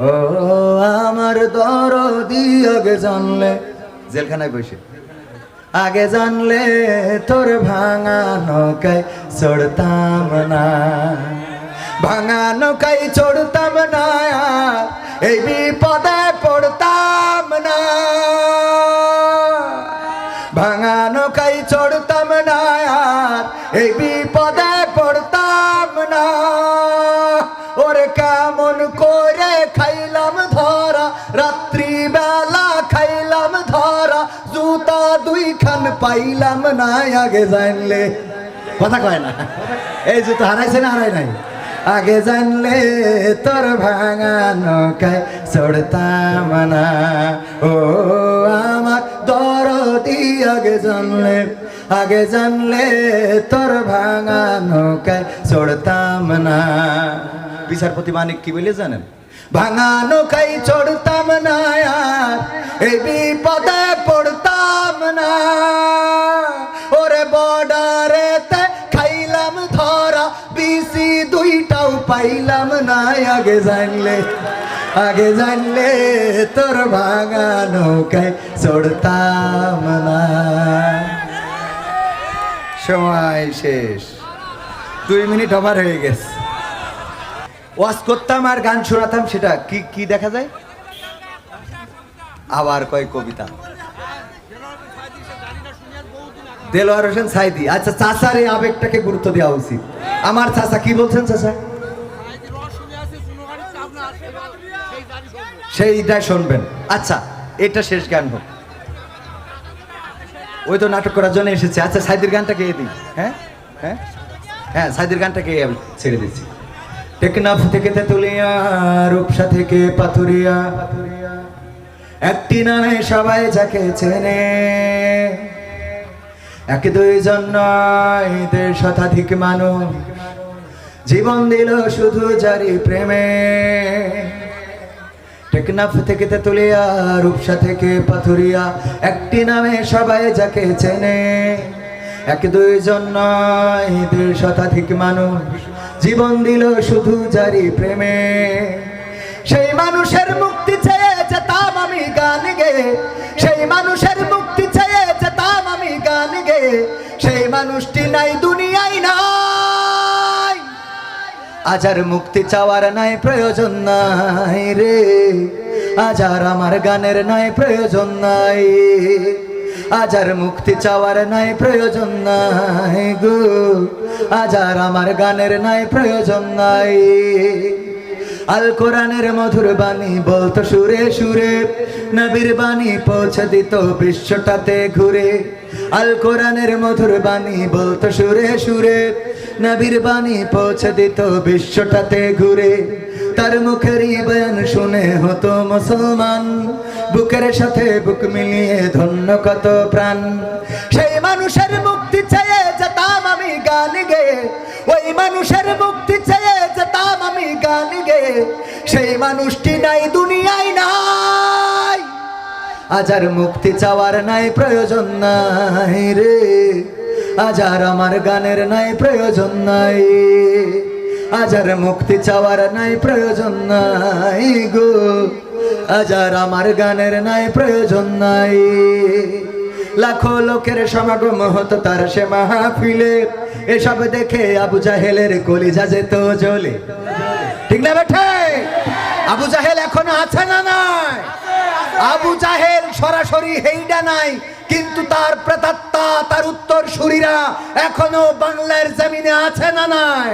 ও, আমার দরদি আগে জানলে, জেলখানায় বসে। আগে জানলে তোর ভাঙা নৌকায় চড়তাম না। ভাঙা নৌকায় চড়তাম না, এই বিপদে পড়তাম না। ভাঙা নৌকায় চড়তাম না জুতা দুইখান পাইলাম না, আগে জানলে। কথা কয় না। এই জুতো হারাইছে না হারাই নাই? আগে জানলে তোর ভাঙা নৌকায় চড়তাম না। ও আমার দরদি, আগে জানলে আগে জানলে তোর ভাঙা নৌকায় চড়তাম না। বিচারপতি মানিক কি বলে জানেন? ভাঙা খাই চড়তাম না আর, এই বিপদে পড়তাম না। ওরে বর্ডারেতে খাইলাম ধরা, বিসি দুইটাও পাইলাম না। আগে জানলে আগে জানলে তোর ভাঙা নৌকায় চড়তাম না। সময় শেষ। দুই মিনিট আবার হয়ে গেছে। ওয়াজ করতাম আর গান শোনাতাম, সেটা কি কি দেখা যায়? আবার কয় কবিতা। দেলোয়ার হোসেন সাইদি। আচ্ছা চাচার এই আবেগটাকে গুরুত্ব দেওয়া উচিত। আমার চাচা কি বলছেন চাচা? সেইটাই শুনবেন। আচ্ছা এটা শেষ গান হোক। ওই তো নাটক করার জন্য এসেছে। আচ্ছা সাইদির গানটা গেয়ে দিই। হ্যাঁ? হ্যাঁ? হ্যাঁ সাইদির গানটা গেয়ে ছেড়ে দিচ্ছি। টেকনাফ থেকে তেতুলিয়া, রূপসা থেকে পাথুরিয়া। একটি নামে সবাই যাকে চেনে। এক দুইজন নয় শতাধিক মানুষ। জীবন দিল শুধু জারি প্রেমে। টেকনাফ থেকে তেতুলিয়া, রূপসা থেকে পাথুরিয়া। একটি নামে সবাই যাকে চেনে। এক দুইজন নয় শতাধিক মানুষ। জীবন দিল শুধু জারি প্রেমে। সেই মানুষের মুক্তি চেয়ে যেতাম আমি গান গে। সেই মানুষের মুক্তি চেয়ে যেতাম আমি গান গে। সেই মানুষটি নাই, দুনিয়ায় নাই। আজার মুক্তি চাওয়ার নাই, প্রয়োজন নাই রে। আজার আমার গানের নাই, প্রয়োজন নাই। আজার মুক্তি চাওয়ার নাই, প্রয়োজন নাই গো। আজ আর আমার গানের নাই প্রয়োজন নাই। আল কোরআনের মধুর বাণী বলতো সুরে সুরে, নবীর বাণী পৌঁছে দিত বিশ্বটাতে ঘুরে। আল কোরআনের মধুর বাণী বলতো সুরে সুরে, নবীর বাণী পৌঁছে দিত বিশ্বটাতে ঘুরে। তার মুখেরই বয়ান শুনে হতো মুসলমান, বুকের সাথে বুক মিলিয়ে ধন্য কত প্রাণ। সেই মানুষের মুক্তি চেয়ে গান গে। ওই মানুষের মুক্তি চেয়ে যেতাম আমি গান গে। সেই মানুষটি নাই, দুনিয়ায় নাই। আজ আর মুক্তি চাওয়ার নাই, প্রয়োজন নাই রে। আজ আর আমার গানের নাই, প্রয়োজন নাই। আজ আর মুক্তি চাওয়ার নাই, প্রয়োজন নাই গো। আজ আর আমার গানের নাই, প্রয়োজন নাই। লাখো লোকের সমাগম হতো তার সে মাহফিলে। এসব দেখে আবু জাহেলের কলিজা যেত জ্বলে। ঠিক না বেঠে? আবু জাহেল এখনও আছে না নাই? আবু জাহেল সরাসরি হেইডা নাই কিন্তু তার প্রেতাত্মা তার উত্তর সুরীরা এখনও বাংলার জমিনে আছে না নাই?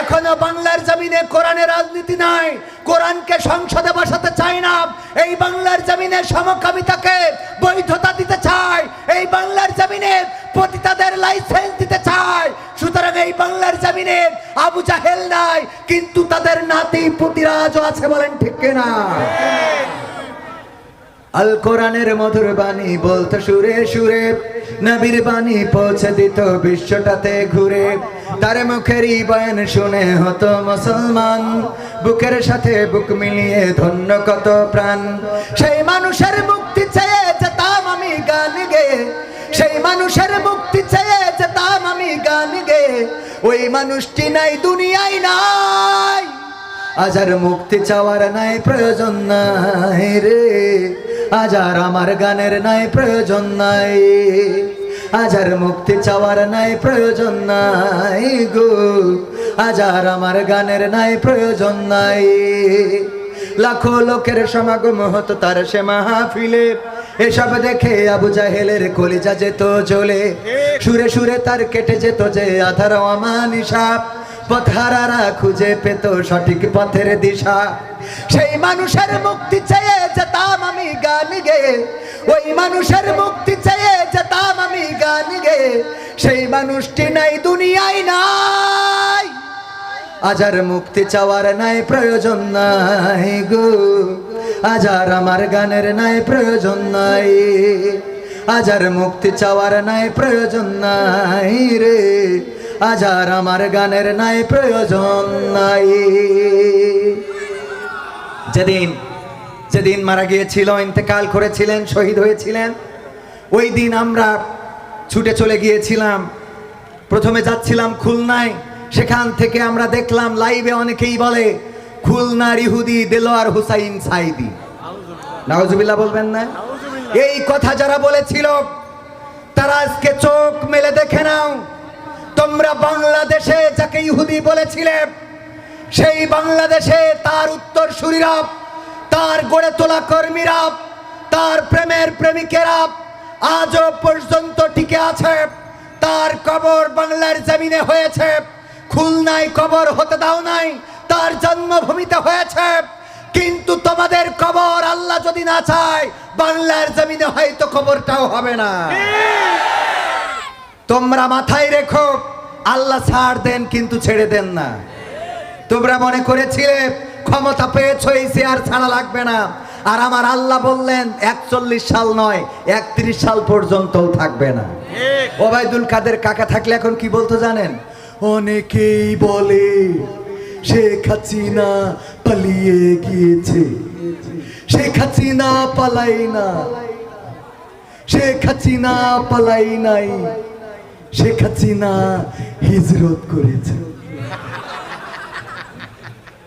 এখনও বাংলার জমিনে কোরআনের রাজনীতি নাই কোরআনকে সংসদে বসাতে চায় না। এই বাংলার জমিনে সমকামিতাকে বৈধতা দিতে চায় এই বাংলার জমিনে পতিতাদের লাইসেন্স এই বাংলার জমিনে আবু জাহেল নাই, কিন্তু তাদের নাতি পুতিরাজও আছে বলেন ঠিক কিনা? আল কোরআনের মধুর বাণী বলতো সুরে সুরে, নবীর বাণী পৌঁছে দিত বিশ্বটাতে ঘুরে। তার মুখেরই বয়ান শুনে হতো মুসলমান, বুকের সাথে বুক মিলিয়ে ধন্য কত প্রাণ। সেই মানুষের মুক্তি চেয়ে যেতাম আমি গান গে সেই মানুষের মুক্তি চেয়ে যেতাম আমি গান গে। ওই মানুষটি নাই, দুনিয়ায় নাই। আজ আর মুক্তি চাওয়ার নাই, প্রয়োজন নাই রে। আজ আর আমার গানের নাই, প্রয়োজন নাই। আজ আর মুক্তি চাওয়ার নাই, প্রয়োজন নাই গো। আজ আর আমার গানের নাই, প্রয়োজন নাই। লাখো লোকের সমাগম হতো তার সে মাহফিলে। এসব দেখে আবু জাহেলের কলিজা যেত জ্বলে। সুরে সুরে তার কেটে যেত যে আধার অমানিসাপ পথহারারা খুঁজে পেত সঠিক পথের দিশা। সেই মানুষের মুক্তি চেয়ে যেতাম আমি গান গে। ওই মানুষের মুক্তি চেয়ে যেতাম আমি গান গে। সেই মানুষটি নাই দুনিয়ায় নাই। আজার মুক্তি চাওয়ার নাই প্রয়োজন নাই গো। আজার আমার গানের নাই প্রয়োজন নাই। আজার মুক্তি চাওয়ার নাই প্রয়োজন নাই রে। আজার আমার গানের নাই প্রয়োজন নাই। যেদিন যেদিন মারা গিয়েছিল, ইন্তেকাল করেছিলেন, শহীদ হয়েছিলেন, ওই দিন আমরা ছুটে চলে গিয়েছিলাম। প্রথমে যাচ্ছিলাম খুলনায়, সেখান থেকে আমরা দেখলাম লাইভে অনেকেই বলে খুলনার ইহুদি দেলোয়ার হুসাইন সাইদি। নাওজুবিল্লাহ বলবেন না? এই কথা যারা বলেছিল তারা আজকে চোখ মেলে দেখে নাও। তোমরা বাংলাদেশে যাকে ইহুদি বলেছিলে সেই বাংলাদেশে তার উত্তর সুরিরা তার গড়ে তোলা কর্মীরা তার প্রেমের প্রেমিকেরা আজও পর্যন্ত টিকে আছে। তার কবর বাংলার জমিনে হয়েছে। খুলনায় কবর হতে দাও নাই। তার জন্মভূমিতে হয়েছে। কিন্তু তোমাদের কবর আল্লাহ যদি না চায় বাংলার জমিনে হয়তো কবরটাও হবে না। তোমরা মাথায় রেখো আল্লাহ ছাড় দেন কিন্তু ছেড়ে দেন না। তোমরা মনে করেছিলে ক্ষমতা পেয়েছ এই চেয়ার ছাড়া লাগবে না। আর আমার আল্লাহ বললেন একচল্লিশ সাল নয় একত্রিশ সাল পর্যন্ত থাকবে না। ওবায়দুল কাদের কাকা থাকলে এখন কি বলতো জানেন? অনেকেই বলে শেখ হাসিনা পালিয়ে গিয়েছে। শেখ হাসিনা পালাই না। শেখ হাসিনা পালাই নাই। শেখ হাসিনা হিজরত করেছে।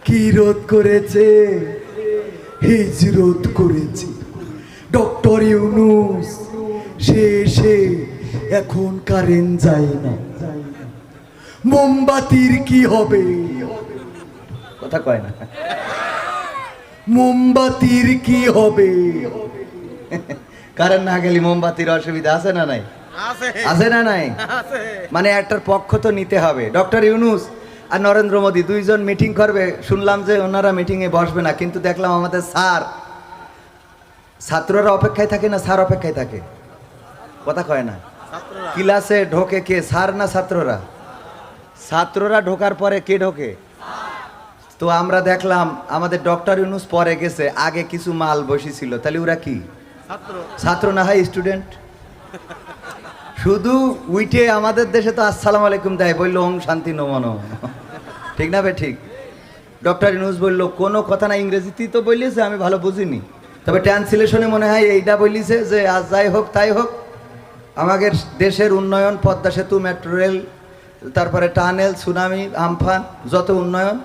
কি রোধ করেছে? হিজরত করেছে। ডক্টর ইউনুস শেষে এখন কারেন্ট যায় না। মোমবাতির কি হবে? কথা কয় না। মোমবাতির কি হবে? কারেন্ট না গেলে মোমবাতির অসুবিধা আছে না নাই? আছে। আছে না নাই? মানে একটার পক্ষ তো নিতে হবে। ডক্টর ইউনুস আর নরেন্দ্র মোদী দুইজন মিটিং করবে। শুনলাম যে ওনারা মিটিংয়ে বসবে না কিন্তু দেখলাম আমাদের স্যার। ছাত্ররা অপেক্ষায় থাকে না স্যার অপেক্ষায় থাকে। কথা কয় না? ছাত্ররা। ক্লাসে ঢোকে কে? স্যার না ছাত্ররা? ছাত্ররা ঢোকার পরে কে ঢোকে? তো আমরা দেখলাম আমাদের ডক্টর ইউনুস পরে গেছে আগে কিছু মাল বসেছিল। তাহলে ওরা কি? ছাত্র। না হয় স্টুডেন্ট শুধু উইটে আমাদের দেশে তো আসসালাম আলাইকুম দেয় বলল ওম শান্তি নমন ঠিক না বে ঠিক? ডক্টর ইউনুস বলল কোনো কথা না ইংরেজিতেই তো বলিয়েছে আমি ভালো বুঝিনি। তবে ট্রান্সলেশনে মনে হয় এইটা বলিছে যে আজ যাই হোক তাই হোক আমাদের দেশের উন্নয়ন পদ্মা সেতু মেট্রো রেল তারপরে টানেল সুনামি আমফান যত উন্নয়ন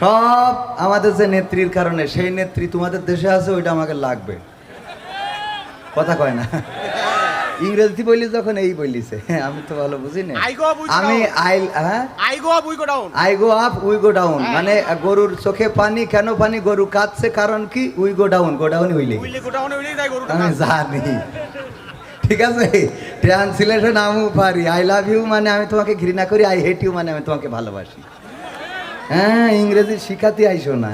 সব আমাদের যে নেত্রীর কারণে সেই নেত্রী তোমাদের দেশে আছে ওইটা আমাকে লাগবে। কথা কয় না। ইংরেজি বলি যখন এই বলিছে আমি তো ভালো বুঝি না। আমি আই হ্যাঁ? I go up we go down I go up we go down. মানে গরুর চোখে পানি কেন পানি? গরু কাঁদছে কারণ কি? We go down go down হইলে। উইলে গো ডাউন উইলে যাই গরু আমি জানি। ঠিক আছে? ট্রান্সলেশন আমিও পারি। আই লাভ ইউ মানে আমি তোমাকে ঘৃণা করি আই হেট ইউ মানে আমি তোমাকে ভালোবাসি। হ্যাঁ ইংরেজি শিখাতে আইসো না।